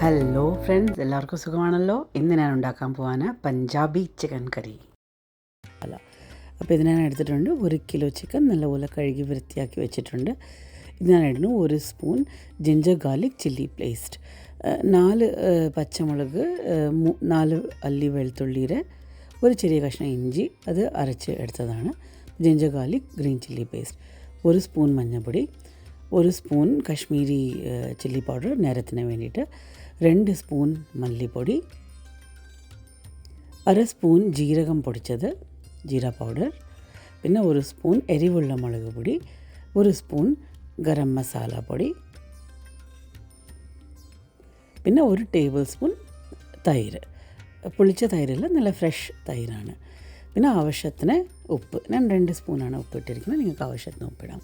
Hello friends എല്ലാവർക്കും സുഖമാണല്ലോ? ഇന്ന് ഞാൻ ഉണ്ടാക്കാൻ പോവാണ് പഞ്ചാബി ചിക്കൻ കറി അല്ല അപ്പോൾ ഇത് ഞാൻ എടുത്തിട്ടുണ്ട്. ഒരു കിലോ ചിക്കൻ നല്ലപോലെ കഴുകി വൃത്തിയാക്കി വെച്ചിട്ടുണ്ട്. ഇത് ഞാൻ ഇടുന്നു ഒരു spoon ginger garlic chilli paste നാല് പച്ചമുളക് നാല് അല്ലി വെളുത്തുള്ളിയുടെ ഒരു ചെറിയ കഷ്ണം ഇഞ്ചി അത് അരച്ച് എടുത്തതാണ്. Ginger garlic green chilli paste ഒരു സ്പൂൺ മഞ്ഞൾപ്പൊടി ഒരു സ്പൂൺ കശ്മീരി ചില്ലി പൗഡർ നേരത്തിന് വേണ്ടിയിട്ട്. രണ്ട് സ്പൂൺ മല്ലിപ്പൊടി അര സ്പൂൺ ജീരകം പൊടിച്ചത് ജീര പൗഡർ പിന്നെ ഒരു സ്പൂൺ എരിവുള്ള മുളക് പൊടി ഒരു സ്പൂൺ ഗരം മസാല പൊടി പിന്നെ ഒരു ടേബിൾ സ്പൂൺ തൈര്. പുളിച്ച തൈരല്ല നല്ല ഫ്രഷ് തൈരാണ്. പിന്നെ ആവശ്യത്തിന് ഉപ്പ് ഞാൻ രണ്ട് സ്പൂണാണ് ഉപ്പ് ഇട്ടിരിക്കുന്നത് നിങ്ങൾക്ക് ആവശ്യത്തിന് ഉപ്പിടാം.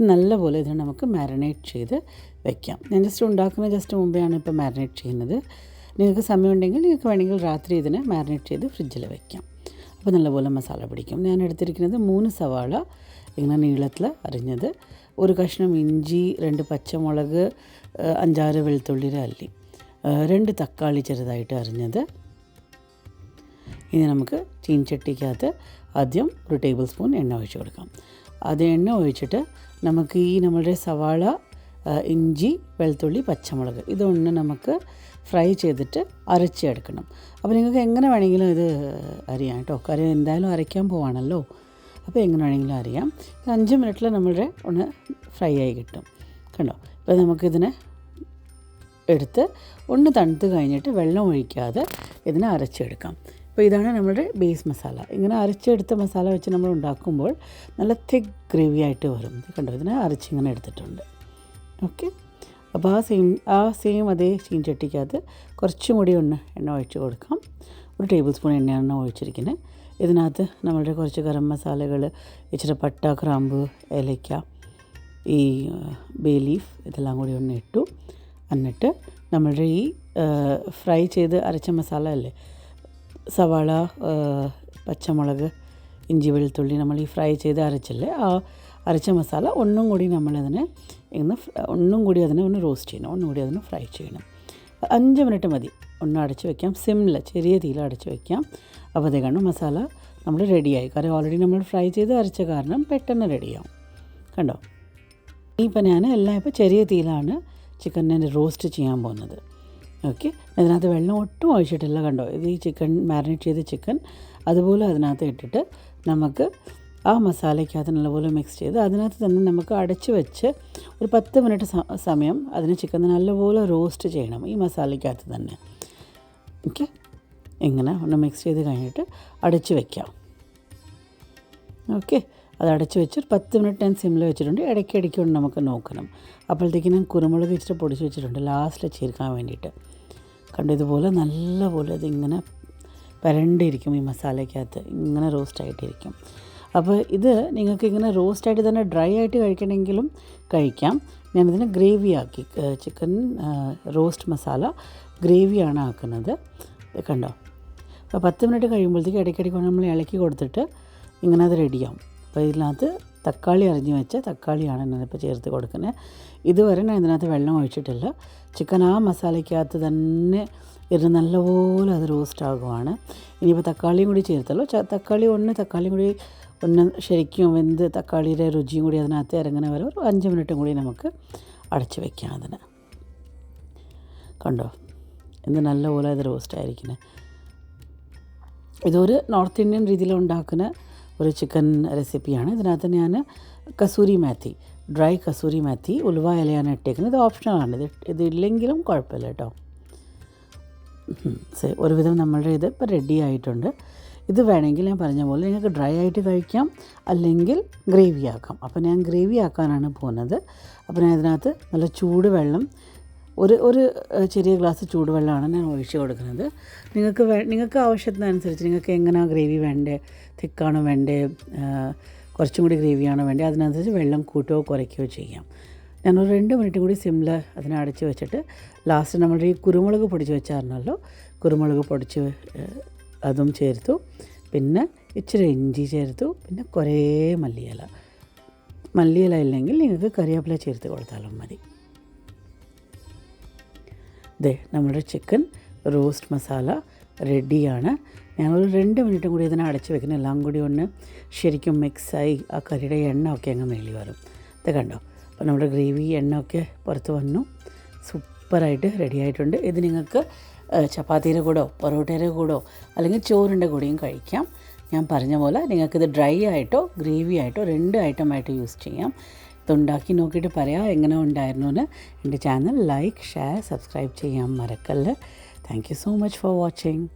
നല്ലപോലെ ഇത് നമുക്ക് മാരിനേറ്റ് ചെയ്ത് വെക്കാം. ഞാൻ ജസ്റ്റ് ഉണ്ടാക്കുന്ന ജസ്റ്റ് മുമ്പെയാണ് ഇപ്പോൾ മാരിനേറ്റ് ചെയ്യുന്നത്. നിങ്ങൾക്ക് സമയമുണ്ടെങ്കിൽ നിങ്ങൾക്ക് വേണമെങ്കിൽ രാത്രി ഇതിനെ മാരിനേറ്റ് ചെയ്ത് ഫ്രിഡ്ജിൽ വെക്കാം. അപ്പോൾ നല്ലപോലെ മസാല പിടിക്കും. ഞാൻ എടുത്തിരിക്കുന്നത് മൂന്ന് സവാള ഇങ്ങനെ നീളത്തിൽ അരിഞ്ഞത്. ഒരു കഷ്ണം ഇഞ്ചി രണ്ട് പച്ചമുളക് അഞ്ചാറ് വെളുത്തുള്ളി അല്ലി. രണ്ട് തക്കാളി ചെറുതായിട്ട് അരിഞ്ഞത്. ഇനി നമുക്ക് ചീൻചട്ടിക്കകത്ത് ആദ്യം ഒരു ടേബിൾ സ്പൂൺ എണ്ണ ഒഴിച്ച് കൊടുക്കാം. അത് എണ്ണ ഒഴിച്ചിട്ട് നമുക്ക് ഈ നമ്മളുടെ സവാള ഇഞ്ചി വെളുത്തുള്ളി പച്ചമുളക് ഇതൊന്ന് നമുക്ക് ഫ്രൈ ചെയ്തിട്ട് അരച്ചെടുക്കണം. അപ്പോൾ നിങ്ങൾക്ക് എങ്ങനെ വേണമെങ്കിലും ഇത് അറിയാം കേട്ടോ. കാര്യം എന്തായാലും അരയ്ക്കാൻ പോവാണല്ലോ. അപ്പോൾ എങ്ങനെ വേണമെങ്കിലും അറിയാം അഞ്ച് മിനിറ്റിൽ നമ്മളുടെ ഒന്ന് ഫ്രൈ ആയി കിട്ടും. കണ്ടോ? ഇപ്പോൾ നമുക്കിതിനെ എടുത്ത് ഒന്ന് തണുത്ത് കഴിഞ്ഞിട്ട് വെള്ളം ഒഴിക്കാതെ ഇതിനെ അരച്ചെടുക്കാം. അപ്പോൾ ഇതാണ് നമ്മുടെ ബേസ് മസാല ഇങ്ങനെ അരച്ചെടുത്ത മസാല വെച്ച് നമ്മൾ ഉണ്ടാക്കുമ്പോൾ നല്ല തിക്ക് ഗ്രേവി ആയിട്ട് വരും. കണ്ടോ? ഇതിനെ അരച്ചിങ്ങനെ എടുത്തിട്ടുണ്ട്. ഓക്കെ അപ്പോൾ ആ സെയിം ആ സെയിം അതേ ചീൻചട്ടിക്കകത്ത് കുറച്ചും കൂടി ഒന്ന് എണ്ണ ഒഴിച്ച് കൊടുക്കാം. ഒരു ടേബിൾ സ്പൂൺ എണ്ണയാണ് ഒഴിച്ചിരിക്കുന്നത്. ഇതിനകത്ത് നമ്മളുടെ കുറച്ച് ഗരം മസാലകൾ ഇച്ചിരി പട്ട ക്രാമ്പ് ഏലയ്ക്ക ഈ ബേ ലീഫ് ഇതെല്ലാം കൂടി ഒന്ന് ഇട്ടു. എന്നിട്ട് നമ്മളുടെ ഈ ഫ്രൈ ചെയ്ത് അരച്ച മസാല അല്ലേ? സവാള പച്ചമുളക് ഇഞ്ചി വെളുത്തുള്ളി നമ്മൾ ഈ ഫ്രൈ ചെയ്ത് അരച്ചില്ലേ? ആ അരച്ച മസാല ഒന്നും കൂടി നമ്മളതിനെ ഇന്ന് ഒന്നും കൂടി അതിനെ ഒന്ന് റോസ്റ്റ് ചെയ്യണം. ഒന്നും കൂടി അതിനെ ഫ്രൈ ചെയ്യണം. അഞ്ച് മിനിറ്റ് മതി. ഒന്ന് അടച്ച് വെക്കാം. സിമ്മിൽ ചെറിയ തീയിൽ അടച്ച് വെക്കാം. അപ്പോൾ അതേ കണ്ടു മസാല നമ്മൾ റെഡിയായി. കാരണം ഓൾറെഡി നമ്മൾ ഫ്രൈ ചെയ്ത് അരച്ച കാരണം പെട്ടെന്ന് റെഡിയാവും. കണ്ടോ? ഇനിയിപ്പോൾ ഞാൻ എല്ലാം ഇപ്പോൾ ചെറിയ തീയിലാണ് ചിക്കനെ റോസ്റ്റ് ചെയ്യാൻ പോകുന്നത്. ഓക്കെ. അതിനകത്ത് വെള്ളം ഒട്ടും ഒഴിച്ചിട്ടില്ല കണ്ടോ? ഇത് ഈ ചിക്കൻ മാരിനേറ്റ് ചെയ്ത ചിക്കൻ. അതുപോലെ അതിനകത്ത് ഇട്ടിട്ട് നമുക്ക് ആ മസാലയ്ക്കകത്ത് നല്ലപോലെ മിക്സ് ചെയ്ത് അതിനകത്ത് തന്നെ നമുക്ക് അടച്ച് വെച്ച് ഒരു പത്ത് മിനിറ്റ് സമയം അതിന് ചിക്കൻ നല്ലപോലെ റോസ്റ്റ് ചെയ്യണം ഈ മസാലയ്ക്കകത്ത് തന്നെ. ഓക്കെ. ഇങ്ങനെ ഒന്ന് മിക്സ് ചെയ്ത് കഴിഞ്ഞിട്ട് അടച്ച് വയ്ക്കാം ഓക്കെ. അത് അടച്ച് വെച്ച് ഒരു പത്ത് മിനിറ്റ് ഞാൻ സിമ്മിൽ വെച്ചിട്ടുണ്ട്. ഇടയ്ക്ക് ഇടയ്ക്ക് കൊണ്ട് നമുക്ക് നോക്കണം. അപ്പോഴത്തേക്ക് ഞാൻ കുരുമുളക് ഇച്ചിരി പൊടിച്ച് വെച്ചിട്ടുണ്ട്. ലാസ്റ്റിൽ ചേർക്കാൻ വേണ്ടിയിട്ട്. കണ്ടു ഇതുപോലെ നല്ലപോലെ ഇതിങ്ങനെ പരണ്ടിരിക്കും ഈ മസാലയ്ക്കകത്ത്. ഇങ്ങനെ റോസ്റ്റ് ആയിട്ടിരിക്കും. അപ്പോൾ ഇത് നിങ്ങൾക്ക് ഇങ്ങനെ റോസ്റ്റ് ആയിട്ട് തന്നെ ഡ്രൈ ആയിട്ട് കഴിക്കണമെങ്കിലും കഴിക്കാം. ഞാനിതിനെ ഗ്രേവി ആക്കി. ചിക്കൻ റോസ്റ്റ് മസാല ഗ്രേവിയാണ് ആക്കുന്നത്. കണ്ടോ? അപ്പോൾ പത്ത് മിനിറ്റ് കഴിയുമ്പോഴത്തേക്ക് ഇടയ്ക്കിടയ്ക്ക് നമ്മൾ ഇളക്കി കൊടുത്തിട്ട് ഇങ്ങനെ അത് റെഡിയാവും അപ്പോൾ ഇതിനകത്ത് തക്കാളി അരിഞ്ഞ് വെച്ച തക്കാളിയാണ് ഞാനിപ്പോൾ ചേർത്ത് കൊടുക്കുന്നത്. ഇതുവരെ ഞാൻ ഇതിനകത്ത് വെള്ളം ഒഴിച്ചിട്ടില്ല. ചിക്കൻ ആ മസാലയ്ക്കകത്ത് തന്നെ ഇരുന്ന് നല്ലപോലെ അത് റോസ്റ്റ് ആകുവാണ്. ഇനിയിപ്പോൾ തക്കാളിയും കൂടി ചേർത്തല്ലോ. തക്കാളി ഒന്ന് തക്കാളിയും കൂടി ഒന്ന് ശരിക്കും വെന്ത് തക്കാളിയുടെ രുചിയും കൂടി അതിനകത്ത് ഇറങ്ങുന്ന വരെ ഒരു അഞ്ച് മിനിറ്റും കൂടി നമുക്ക് അടച്ച് വെക്കാം അതിന്. കണ്ടോ? എന്ത് നല്ലപോലെ അത് റോസ്റ്റ് ആയിരിക്കുന്നത് ഇതൊരു നോർത്ത് ഇന്ത്യൻ രീതിയിൽ ഉണ്ടാക്കുന്ന ഒരു ചിക്കൻ റെസിപ്പിയാണ് ഇതിനകത്ത് ഞാൻ കസൂരി മാത്തി ഡ്രൈ കസൂരി മാത്തി ഉലുവ ഇലയാണ് ഇട്ടേക്കുന്നത്. ഇത് ഓപ്ഷണലാണ് ഇത് ഇതില്ലെങ്കിലും കുഴപ്പമില്ല കേട്ടോ. ഒരുവിധം നമ്മളുടെ ഇത് ഇപ്പോൾ റെഡി ആയിട്ടുണ്ട്. ഇത് വേണമെങ്കിൽ ഞാൻ പറഞ്ഞ പോലെ നിങ്ങൾക്ക് ഡ്രൈ ആയിട്ട് കഴിക്കാം അല്ലെങ്കിൽ ഗ്രേവി ആക്കാം. അപ്പോൾ ഞാൻ ഗ്രേവി ആക്കാനാണ് പോകുന്നത്. അപ്പോൾ ഞാൻ ഇതിനകത്ത് നല്ല ചൂട് വെള്ളം ഒരു ഒരു ചെറിയ ഗ്ലാസ് ചൂടുവെള്ളമാണ് ഞാൻ ഒഴിച്ച് കൊടുക്കുന്നത്. നിങ്ങൾക്ക് വേ നിങ്ങൾക്ക് ആവശ്യത്തിനനുസരിച്ച് നിങ്ങൾക്ക് എങ്ങനെ ഗ്രേവി വേണ്ടേ തിക്കാണോ വേണ്ടേ കുറച്ചും കൂടി ഗ്രേവിയാണോ വേണ്ടേ അതിനനുസരിച്ച് വെള്ളം കൂട്ടുകയോ കുറയ്ക്കുകയോ ചെയ്യാം. ഞാനൊരു രണ്ട് മിനിറ്റ് കൂടി സിമ്മിൽ അതിനെ അടച്ച് വെച്ചിട്ട് ലാസ്റ്റ് നമ്മൾ ഈ കുരുമുളക് പൊടിച്ച് വെച്ചായിരുന്നല്ലോ കുരുമുളക് പൊടിച്ച് അതും ചേർത്തു. പിന്നെ ഇച്ചിരി ഇഞ്ചി ചേർത്തു. പിന്നെ കുറേ മല്ലിയില. മല്ലിയില ഇല്ലെങ്കിൽ നിങ്ങൾക്ക് കറിവേപ്പില ചേർത്ത് കൊടുത്താലും മതി. ദേ നമ്മുടെ ചിക്കൻ റോസ്റ്റ് മസാല റെഡിയാണ് ഞങ്ങൾ രണ്ട് മിനിറ്റും കൂടി ഇതിനെ അടച്ച് വെക്കുന്ന. എല്ലാം കൂടി ഒന്ന് ശരിക്കും മിക്സായി ആ കറിയുടെ എണ്ണ ഒക്കെ അങ്ങ് മേളി വരും. ഇത് കണ്ടോ? അപ്പോൾ നമ്മുടെ ഗ്രേവി എണ്ണ ഒക്കെ പുറത്ത് വന്നു. സൂപ്പറായിട്ട് റെഡി ആയിട്ടുണ്ട്. ഇത് നിങ്ങൾക്ക് ചപ്പാത്തിയുടെ കൂടോ പൊറോട്ടയുടെ കൂടോ അല്ലെങ്കിൽ ചോറിന്റെ കൂടെയും കഴിക്കാം. ഞാൻ പറഞ്ഞ പോലെ നിങ്ങൾക്കിത് ഡ്രൈ ആയിട്ടോ ഗ്രേവി ആയിട്ടോ രണ്ട് ഐറ്റമായിട്ട് യൂസ് ചെയ്യാം. ഇതുണ്ടാക്കി നോക്കിയിട്ട് പറയാം എങ്ങനെ ഉണ്ടായിരുന്നു എന്ന്. എന്റെ ചാനൽ ലൈക്ക് ഷെയർ സബ്സ്ക്രൈബ് ചെയ്യാൻ മറക്കല്ല്. Thank you so much for watching